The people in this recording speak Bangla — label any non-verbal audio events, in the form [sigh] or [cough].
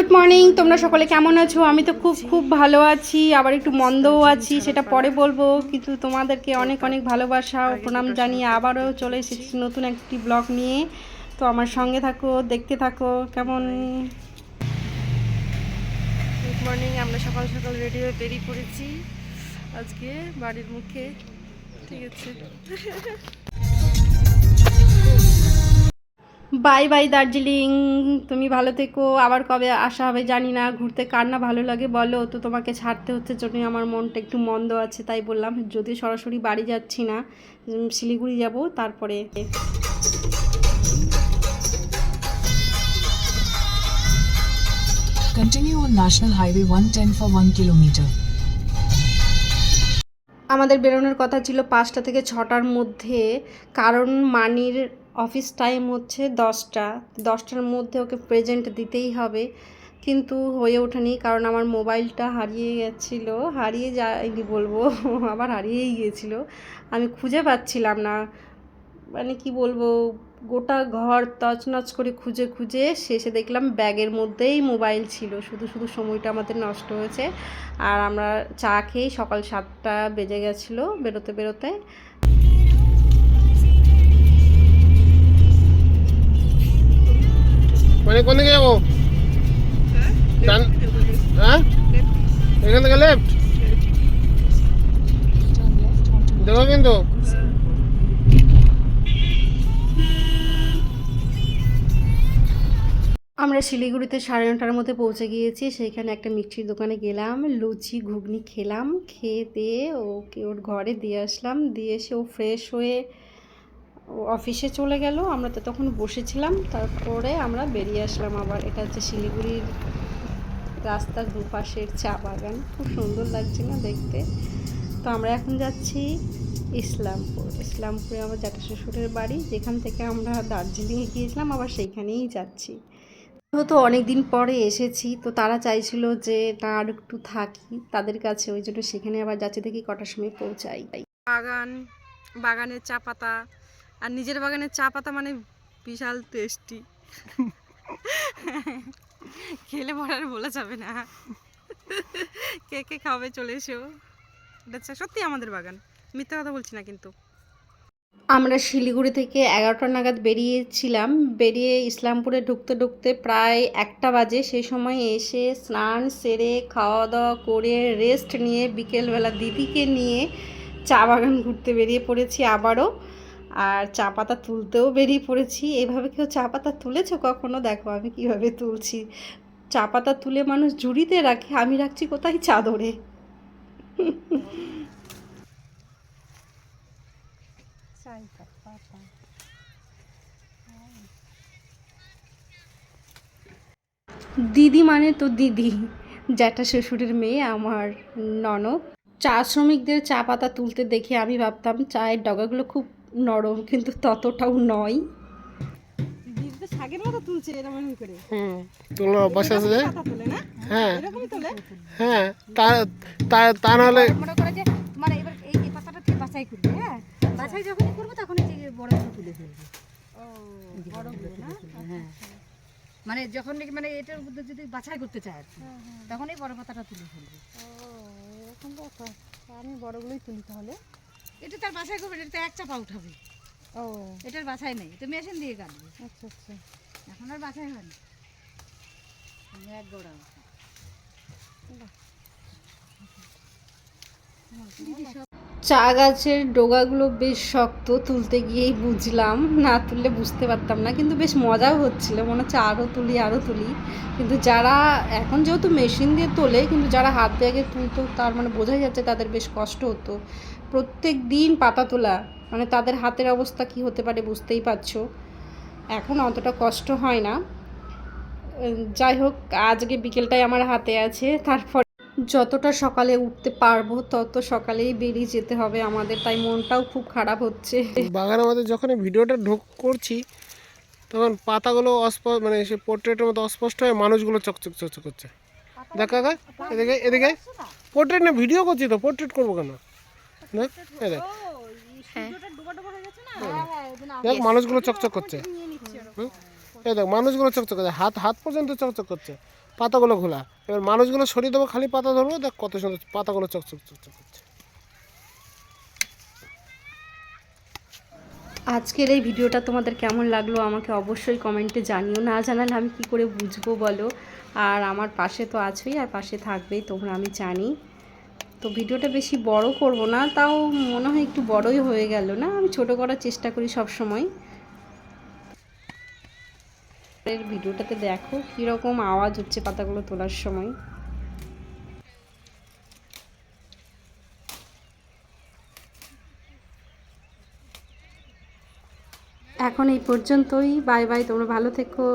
গুড মর্নিং তোমরা সকলে কেমন আছো? আমি তো খুব খুব ভালো আছি, আবার একটু মন্দও আছি, সেটা পরে বলব, কিন্তু তোমাদেরকে অনেক অনেক ভালোবাসা ও প্রণাম জানিয়ে আবারও চলে এসেছি নতুন একটি ব্লগ নিয়ে। তো আমার সঙ্গে থাকো, দেখতে থাকো, কেমন? গুড মর্নিং আমরা সকাল সকাল রেডি হয়ে বেরিয়ে পড়েছি। আজকে বাড়ির মুখে, ঠিক আছে। বাই বাই দার্জিলিং, তুমি ভালো থেকো। আবার কবে আসা হবে জানি না। ঘুরতে কার না ভালো লাগে বলো। তো তোমাকে ছাড়তে হচ্ছে জন্যই আমার মনটা একটু মন্দ আছে, তাই বললাম, যদি সরাসরি বাড়ি যাচ্ছি না শিলিগুড়ি যাব, তারপরে। Continue on National Highway 110 for 1 kilometer. আমাদের বেরোনোর কথা ছিল পাঁচটা থেকে ছটার মধ্যে। কারণ মানির অফিস টাইম হচ্ছে দশটা। দশটার মধ্যে ওকে প্রেজেন্ট দিতেই হবে। কিন্তু হয়ে ওঠেনি কারণ আমার মোবাইলটা হারিয়ে গেছিল। হারিয়ে যায়নি বলব, [laughs] আবার হারিয়েই গিয়েছিল আমি খুঁজে পাচ্ছিলাম না। মানে কি বলব গোটা ঘর তছনছ করে খুঁজে খুঁজে শেষে দেখলাম ব্যাগের মধ্যেই মোবাইল ছিল শুধু শুধু সময়টা আমাদের নষ্ট হয়েছে আর আমরা চা খেয়েই সকাল সাতটা বেজে গেছিল বেরোতে বেরোতে মানে কোন দিকে যাব হ্যাঁ এখান থেকে লেফট দেখো কিন্তু আমরা শিলিগুড়িতে সাড়ে নটার মধ্যে পৌঁছে গিয়েছি। সেইখানে একটা মিষ্টির দোকানে গেলাম, লুচি, ঘুগনি খেলাম, খেয়ে দিয়ে ওকে ওর ঘরে দিয়ে আসলাম। দিয়ে এসে ও ফ্রেশ হয়ে ও অফিসে চলে গেল। আমরা তো তখন বসেছিলাম, তারপরে আমরা বেরিয়ে আসলাম আবার। এটা হচ্ছে শিলিগুড়ির রাস্তার দুপাশের চা বাগান। খুব সুন্দর লাগছে না দেখতে। তো আমরা এখন যাচ্ছি ইসলামপুর। ইসলামপুরে আমার জ্যাঠা শ্বশুরের বাড়ি। যেখান থেকে আমরা দার্জিলিংয়ে গিয়েছিলাম, আবার সেইখানেই যাচ্ছি। তো অনেক দিন পরে এসেছি, তো তারা চাইছিল যে না আর একটু থাকি। তাদের কাছে ওই জন্য সেখানে আবার যাচ্ছে দেখি কটার সময় পৌঁছাই। বাগান, বাগানের চা পাতা। আর নিজের বাগানের চা পাতা মানে বিশাল টেস্টি খেলে পরে আর বলা যাবে না। কে কে খাবে চলে এসো। এটা সত্যি আমাদের বাগান। মিথ্যা কথা বলছি না কিন্তু। আমরা শিলিগুড়ি থেকে এগারোটা নাগাদ বেরিয়েছিলাম। বেরিয়ে ইসলামপুরে ঢুকতে ঢুকতে প্রায় একটা বাজে। সেই সময় এসে স্নান সেরে খাওয়া দাওয়া করে রেস্ট নিয়ে বিকেলবেলা দিদিকে নিয়ে চা বাগান ঘুরতে বেরিয়ে পড়েছি আবারও। আর চা পাতা তুলতেও বেরিয়ে পড়েছি। এভাবে কেউ চা পাতা তুলেছো কখনো? দেখো আমি কীভাবে তুলছি। চা পাতা তুলে মানুষ ঝুড়িতে রাখে, আমি রাখছি কোথায়? চাদরে। দিদি মানে তো দিদি জ্যাঠা শ্বশুরের মেয়ে আমার ননদ। চা শ্রমিকদের চা পাতা তুলতে দেখে আমি ভাবতাম চায়ের ডগাগুলো খুব নরম কিন্তু ততটাও নয়। শাকের মতো তুলছে এরকম করে। হুম তোলার অভ্যাস আছে যে। পাতা তোলে না? হ্যাঁ। এরকমই তোলে? হ্যাঁ তা তা তা নাহলে মনে করে যে মানে এবার এই পাতাটা থেকে বাছাই করবে। বাছাই যখনই করব তখন এই যে বড়গুলো তুলে ফেলবে ও হ্যাঁ। মানে যখন নাকি মানে এটার মধ্যে যদি বাছাই করতে চায় আর কি, তখন এই বড় পাতাটা তুলে ফেলবে। ও এরকম ব্যাপার আমি বড়গুলোই তুলি তাহলে। এটা তার বাছাই করবে এটা এক চাপা উঠাবে। ও। এটার বাছাই নেই তো মেশিন দিয়ে কাটবে আচ্ছা আচ্ছা। এখন আর বাছাই হয় না। এক গোড়া চা গাছের ডোগাগুলো বেশ শক্ত, তুলতে গিয়েই বুঝলাম, না তুললে বুঝতে পারতাম না, কিন্তু বেশ মজাও হচ্ছিল। মনে হচ্ছে আরও তুলি আরও তুলি। কিন্তু যারা এখন যেহেতু মেশিন দিয়ে তোলে, কিন্তু যারা হাত দিয়ে আগে তুলতো, তার মানে বোঝাই যাচ্ছে তাদের বেশ কষ্ট হতো। প্রত্যেক দিন পাতা তোলা মানে তাদের হাতের অবস্থা কি হতে পারে বুঝতেই পারছ। এখন অতটা কষ্ট হয় না। যাই হোক, আজকে বিকেলটাই আমার হাতে আছে, তারপর যতটা সকালে উঠতে পারব তত সকালেই বেরিয়ে যেতে হবে আমাদের। তাই মনটাও খুব খারাপ হচ্ছে। বাগানের মধ্যে যখন ভিডিওটা ঢোক করছি তখন পাতাগুলো অস্পষ্ট মানে সে পোর্ট্রেটের মতো অস্পষ্ট হয়ে মানুষগুলো চকচক চকচক করছে। দেখ কাকা এদিকে এদিকে। পোর্ট্রেট না ভিডিও করছি তো পোর্ট্রেট করব কেন? দেখ দেখ। দেখ মানুষগুলো চকচক করছে? এই দেখ মানুষগুলো চকচক করছে। হাত হাত পর্যন্ত চকচক করছে। পাতাগুলো খোলা। এবার মানুষগুলো সরিয়ে দেবো, খালি পাতা ধরবো, দেখ কত সুন্দর পাতাগুলো চকচক চকচক করছে। আজকের এই ভিডিওটা তোমাদের কেমন লাগল আমাকে অবশ্যই কমেন্টে জানিও। না জানালে আমি কি করে বুঝব বলো? আর আমার পাশে তো আছোই, আর পাশে থাকবেই, তোমরা আমি জানি। তো ভিডিওটা বেশি বড় করব না, তাও মনে হয় একটু বড়ই হয়ে গেল না? আমি ছোট করার চেষ্টা করি সব সময় এর ভিডিওটাতে দেখো কীরকম আওয়াজ হচ্ছে পাতাগুলো তোলার সময়। এখন এই পর্যন্তই। বাই বাই, তোমরা ভালো থেকো।